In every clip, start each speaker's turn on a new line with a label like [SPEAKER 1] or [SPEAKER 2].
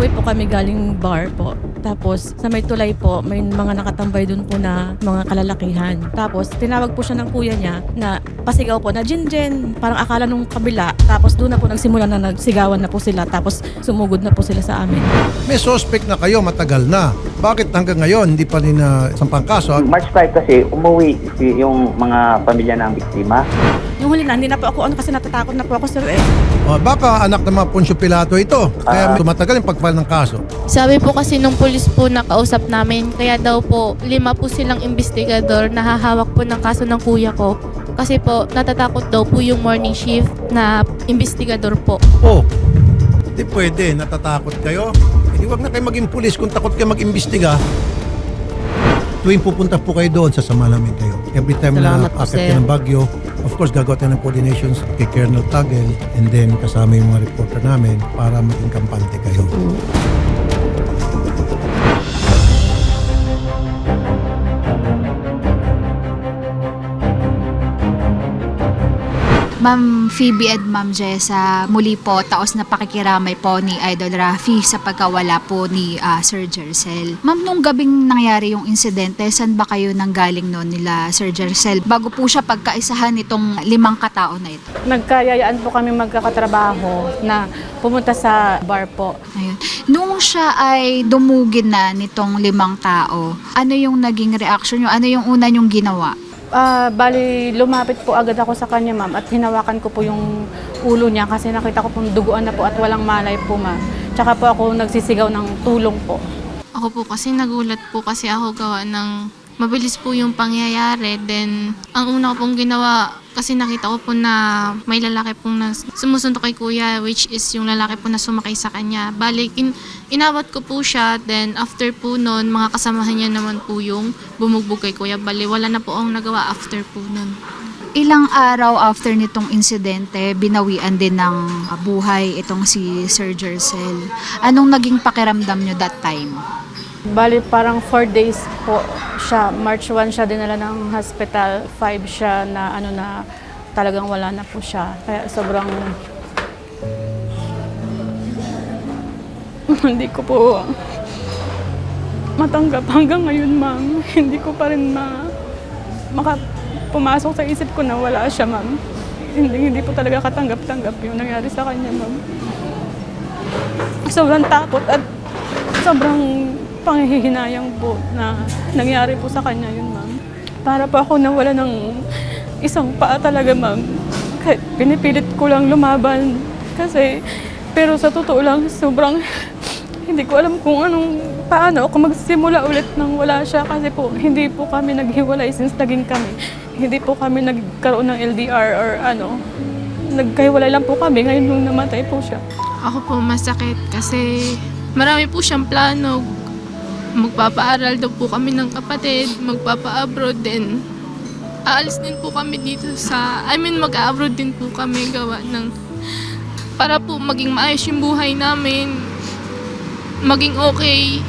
[SPEAKER 1] Po kami galing bar po. Tapos sa may tulay po, may mga nakatambay doon po na mga kalalakihan. Tapos tinawag po siya ng kuya niya na pasigaw po na Jin Jin. Parang akala nung kabila. Tapos doon na po nagsimula na nagsigawan na po sila. Tapos sumugod na po sila sa amin.
[SPEAKER 2] May suspect na kayo matagal na. Bakit hanggang ngayon hindi pa rin na sampang kaso?
[SPEAKER 3] March 5 kasi umuwi si- yung mga pamilya ng biktima.
[SPEAKER 1] Yung huli na, hindi na po ako ano kasi natatakot na po ako sir eh.
[SPEAKER 2] O, baka anak ng mga Poncio Pilato ito. Kaya
[SPEAKER 3] Ah.
[SPEAKER 2] tumatagal yung pagpal ng kaso.
[SPEAKER 4] Sabi po kasi nung pulis po nakausap namin, kaya daw po lima po silang investigador na hahawak po ng kaso ng kuya ko. Kasi po natatakot daw po yung morning shift na investigador po.
[SPEAKER 2] Oh, hindi pwede. Natatakot kayo. Hindi wag na kayo maging pulis kung takot kayo mag-imbestiga. Tuwing pupunta po kayo doon, sasama namin kayo. Every time
[SPEAKER 1] Salamat
[SPEAKER 2] na
[SPEAKER 1] po,
[SPEAKER 2] akit
[SPEAKER 1] sir.
[SPEAKER 2] kayo ng Bagyo, of course, gagawa tayo ng coordinations kay Colonel Tagel and then kasama yung mga reporter namin para maging kampante kayo.
[SPEAKER 5] Ma'am Phoebe at Ma'am Jessa, muli po taos na pakikiramay po ni Idol Rafi sa pagkawala po ni ah, Sir Jercel. Ma'am, nung gabing nangyari yung insidente, saan ba kayo nanggaling noon nila Sir Jercel? Bago po siya pagkaisahan itong limang katao na ito.
[SPEAKER 1] Nagkayayaan po kami magkakatrabaho na pumunta sa bar po.
[SPEAKER 5] Ayun. Nung siya ay dumugin na nitong limang tao, ano yung naging reaction nyo? Ano yung una nyong ginawa?
[SPEAKER 1] Ah, bali, lumapit po agad ako sa kanya, ma'am, at hinawakan ko po yung ulo niya kasi nakita ko pong duguan na po at walang malay po, ma'am. Tsaka po ako nagsisigaw ng tulong po.
[SPEAKER 4] Ako po kasi nagulat po kasi ako gawa ng mabilis po yung pangyayari. Then, ang una ko pong ginawa, kasi nakita ko po na may lalaki pong na sumusuntok kay kuya, which is yung lalaki po na sumakay sa kanya. Balik, in, inawat ko po siya. Then, after po nun, mga kasamahan niya naman po yung bumugbog kay kuya. Bali, wala na po akong nagawa after po nun.
[SPEAKER 5] Ilang araw after nitong insidente, binawian din ng buhay itong si Sir Jercel. Anong naging pakiramdam nyo that time?
[SPEAKER 1] Bali, parang 4 days po siya. March 1 siya dinala ng hospital. 5 siya na ano na talagang wala na po siya. Kaya sobrang... Hindi ko po matanggap hanggang ngayon, ma'am. Hindi ko pa rin ma... Maka, pumasok sa isip ko na wala siya, ma'am. Hindi, hindi po talaga katanggap-tanggap yung nangyari sa kanya, ma'am. Sobrang takot at sobrang panghihinayang po na nangyari po sa kanya yun, ma'am. Para po ako nawala ng isang paa talaga, ma'am. Kahit pinipilit ko lang lumaban. Kasi, pero sa totoo lang, sobrang hindi ko alam kung anong, paano ako magsimula ulit nang wala siya. Kasi po, hindi po kami naghiwalay since naging kami. Hindi po kami nagkaroon ng LDR or ano. Nagkahiwalay lang po kami ngayon nung namatay po siya.
[SPEAKER 4] Ako po masakit kasi marami po siyang plano. Magpapaaral daw po kami ng kapatid, magpapa-abroad din. Aalis din po kami dito sa, I mean mag-abroad din po kami gawa ng para po maging maayos yung buhay namin, maging okay.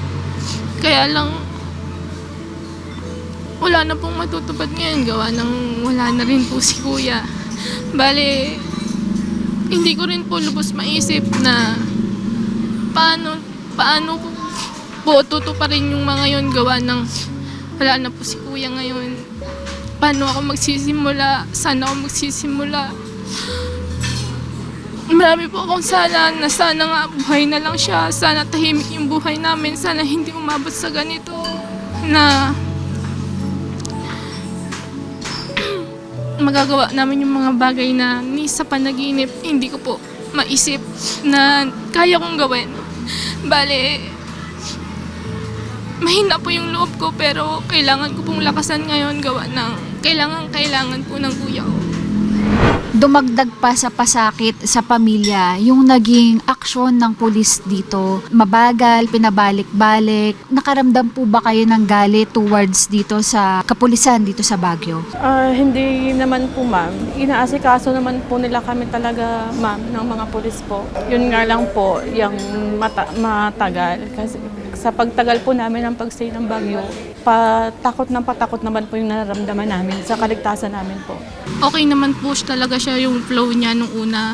[SPEAKER 4] Kaya lang wala na pong matutupad ngayon gawa ng wala na rin po si kuya. Bale, hindi ko rin po lubos maisip na paano, paano ko po tutuparin yung mga yon gawa ng wala na po si kuya ngayon. Paano ako magsisimula? Sana ako magsisimula? Marami po akong sana na sana nga buhay na lang siya. Sana tahimik yung buhay namin. Sana hindi umabot sa ganito na magagawa namin yung mga bagay na ni sa panaginip hindi ko po maisip na kaya kong gawin. Bale, mahina po yung loob ko pero kailangan ko pong lakasan ngayon gawa ng kailangan kailangan po ng kuya ko.
[SPEAKER 5] Dumagdag pa sa pasakit sa pamilya yung naging aksyon ng pulis dito. Mabagal, pinabalik-balik. Nakaramdam po ba kayo ng galit towards dito sa kapulisan dito sa Baguio?
[SPEAKER 1] Ah, hindi naman po, ma'am. Inaasikaso naman po nila kami talaga, ma'am, ng mga pulis po. Yun nga lang po, yung mata- matagal. Kasi sa pagtagal po namin ng pagstay ng Bagyo, patakot ng patakot naman po yung nararamdaman namin sa kaligtasan namin po.
[SPEAKER 4] Okay naman po talaga siya yung flow niya nung una.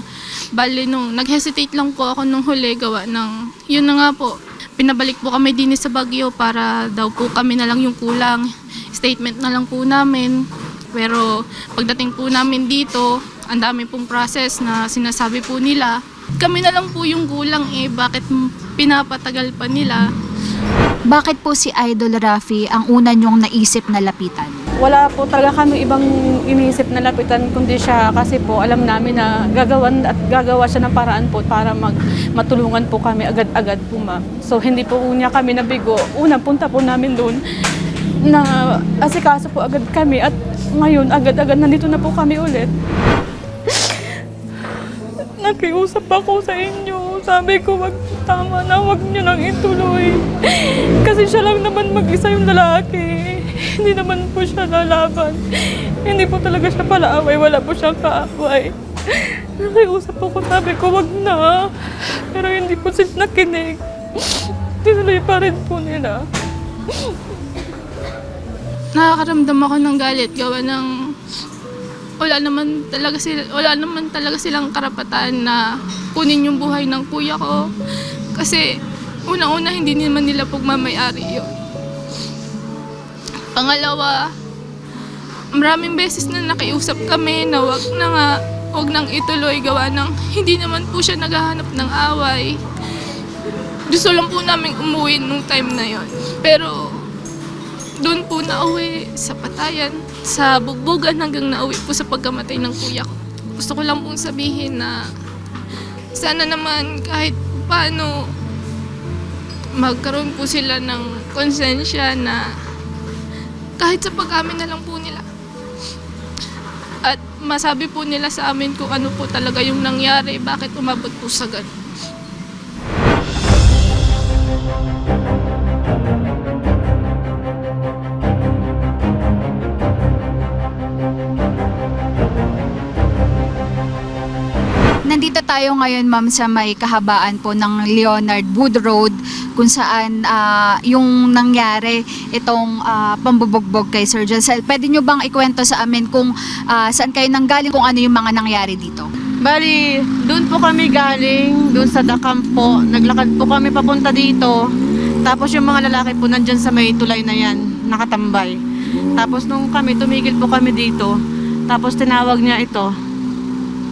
[SPEAKER 4] Bali, nung nag-hesitate lang po ako nung huli gawa ng, yun na nga po, pinabalik po kami din sa Baguio para daw po kami na lang yung kulang. Statement na lang po namin. Pero pagdating po namin dito, ang dami pong process na sinasabi po nila. Kami na lang po yung kulang eh, bakit pinapatagal pa nila?
[SPEAKER 5] Bakit po si Idol Rafi ang una nyong naisip na lapitan?
[SPEAKER 1] Wala po talaga kami ibang iniisip na lapitan kundi siya kasi po alam namin na gagawan at gagawa siya ng paraan po para mag, matulungan po kami agad-agad po ma'am. So hindi po niya kami nabigo. Una punta po namin doon na asikaso po agad kami at ngayon agad-agad nandito na po kami ulit. Nakiusap ako sa inyo. Sabi ko, wag tama na, wag niyo nang ituloy. Kasi siya lang naman mag-isa yung lalaki. Hindi naman po siya lalaban. Hindi po talaga siya palaaway. Wala po siyang kaaway. Nakiusap ako, sabi ko, wag na. Pero hindi po sila nakinig. Tinuloy pa rin po nila.
[SPEAKER 4] nakakaramdam ako ng galit gawa ng wala naman talaga sila wala naman talaga silang karapatan na kunin yung buhay ng kuya ko kasi unang-una hindi naman nila pagmamayari yun. Pangalawa, maraming beses na nakiusap kami na wag na nga wag nang ituloy gawa ng hindi naman po siya naghahanap ng away. Gusto lang po namin umuwi nung time na yon. Pero doon po nauwi sa patayan, sa bugbugan hanggang nauwi po sa pagkamatay ng kuya ko. Gusto ko lang pong sabihin na sana naman kahit paano magkaroon po sila ng konsensya na kahit sa pag-amin na lang po nila. At masabi po nila sa amin kung ano po talaga yung nangyari, bakit umabot po sa ganun.
[SPEAKER 5] Tayo ngayon ma'am sa may kahabaan po ng Leonard Wood Road kung saan ah, yung nangyari itong ah, pambubugbog kay Sir Josel. Pwede nyo bang ikwento sa amin kung ah, saan kayo nanggaling kung ano yung mga nangyari dito?
[SPEAKER 1] Bali, doon po kami galing, doon sa Dakam po. Naglakad po kami papunta dito. Tapos yung mga lalaki po nandyan sa may tulay na yan, nakatambay. Tapos nung kami, tumigil po kami dito. Tapos tinawag niya ito,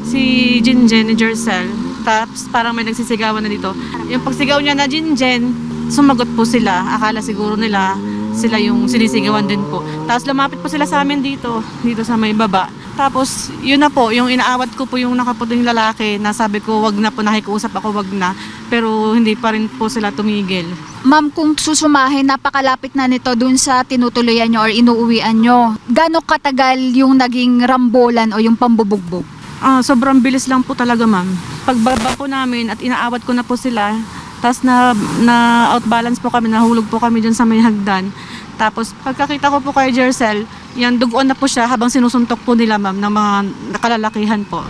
[SPEAKER 1] si Jinjen ni Jercel. Tapos parang may nagsisigawan na dito. Yung pagsigaw niya na Jinjen, sumagot po sila. Akala siguro nila sila yung sinisigawan din po. Tapos lumapit po sila sa amin dito, dito sa may baba. Tapos yun na po, yung inaawat ko po yung nakaputing lalaki na sabi ko wag na po, nakikusap ako wag na. Pero hindi pa rin po sila tumigil.
[SPEAKER 5] Ma'am, kung susumahin, napakalapit na nito dun sa tinutuluyan nyo or inuuwian nyo. Gano'ng katagal yung naging rambolan o yung pambubugbog?
[SPEAKER 1] Ah, sobrang bilis lang po talaga, ma'am. Pagbaba po namin at inaawat ko na po sila, tapos na, na outbalance po kami, nahulog po kami dyan sa may hagdan. Tapos pagkakita ko po kay Jercel, yan duguan na po siya habang sinusuntok po nila, ma'am, ng mga nakalalakihan po.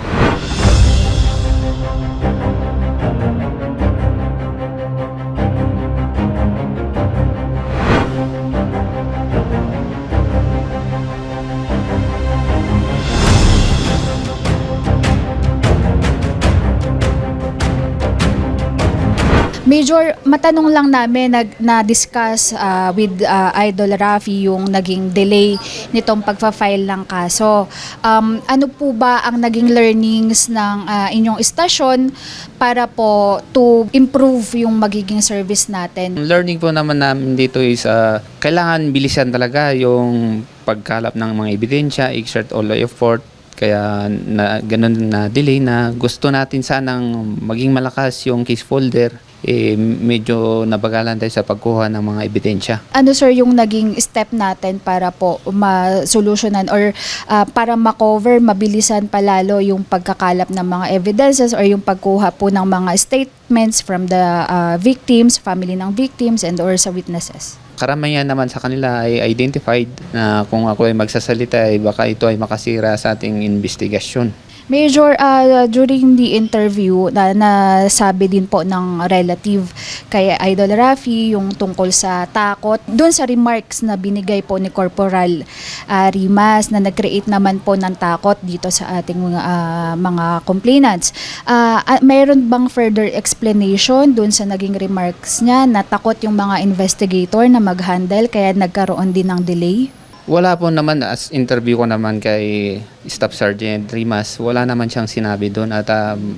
[SPEAKER 5] Major, matanong lang namin, nag, na-discuss ah, with ah, Idol Rafi yung naging delay nitong pagfa-file ng kaso. Um, ano po ba ang naging learnings ng ah, inyong istasyon para po to improve yung magiging service natin?
[SPEAKER 6] Learning po naman namin dito is ah, kailangan bilisan talaga yung pagkalap ng mga ebidensya, exert all effort. Kaya na, ganun na delay na gusto natin sanang maging malakas yung case folder. Eh, medyo nabagalan tayo sa pagkuha ng mga ebidensya.
[SPEAKER 5] Ano sir yung naging step natin para po ma-solutionan or ah, para ma-cover, mabilisan palalo yung pagkakalap ng mga evidences or yung pagkuha po ng mga statements from the ah, victims, family ng victims and or sa witnesses?
[SPEAKER 6] Karamihan naman sa kanila ay identified na kung ako ay magsasalita ay baka ito ay makasira sa ating investigasyon.
[SPEAKER 5] Major, ah, during the interview, na nasabi din po ng relative kay Idol Rafi yung tungkol sa takot. Doon sa remarks na binigay po ni Corporal ah, Rimas na nag-create naman po ng takot dito sa ating mga, ah, mga complainants. Ah, ah, mayroon bang further explanation doon sa naging remarks niya na takot yung mga investigator na mag-handle kaya nagkaroon din ng delay?
[SPEAKER 6] Wala po naman, as interview ko naman kay Staff Sergeant Rimas, wala naman siyang sinabi doon at um,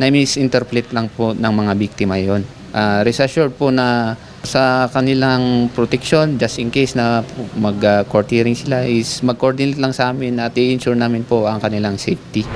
[SPEAKER 6] na-misinterpret lang po ng mga biktima yon. Uh, rest assured po na sa kanilang protection, just in case na mag-court hearing sila, is mag-coordinate lang sa amin at i-ensure namin po ang kanilang safety.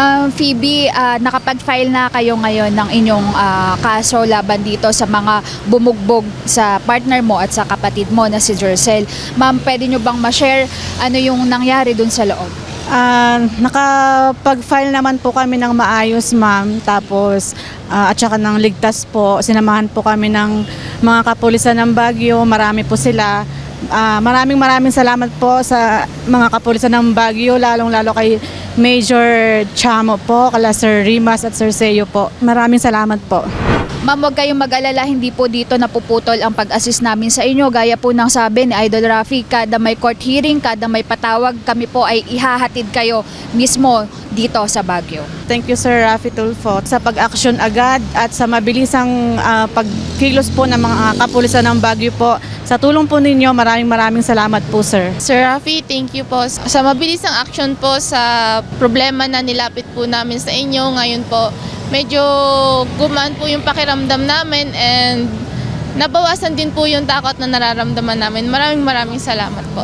[SPEAKER 5] Ma'am Phoebe, ah, nakapag-file na kayo ngayon ng inyong ah, kaso laban dito sa mga bumugbog sa partner mo at sa kapatid mo na si Jercel. Ma'am, pwede nyo bang ma-share ano yung nangyari dun sa loob?
[SPEAKER 7] Ah, nakapag-file naman po kami ng maayos, ma'am. Tapos, ah, at saka ng ligtas po. Sinamahan po kami ng mga kapulisan ng Baguio. Marami po sila. Ah, maraming maraming salamat po sa mga kapulisan ng Baguio, lalong-lalo kay Major Chamo po, kala Sir Rimas at Sir Seo po. Maraming salamat po.
[SPEAKER 5] Ma'am, huwag kayong mag-alala, hindi po dito napuputol ang pag-assist namin sa inyo. Gaya po ng sabi ni Idol Rafi, kada may court hearing, kada may patawag, kami po ay ihahatid kayo mismo dito sa Baguio.
[SPEAKER 7] Thank you Sir Rafi Tulfo sa pag-action agad at sa mabilisang ah, pagkilos po ng mga kapulisan ng Baguio po. Sa tulong po ninyo, maraming maraming salamat po Sir.
[SPEAKER 8] Sir Rafi, thank you po sa mabilisang action po sa problema na nilapit po namin sa inyo. Ngayon po, medyo gumaan po yung pakiramdam namin and nabawasan din po yung takot na nararamdaman namin. Maraming maraming salamat po.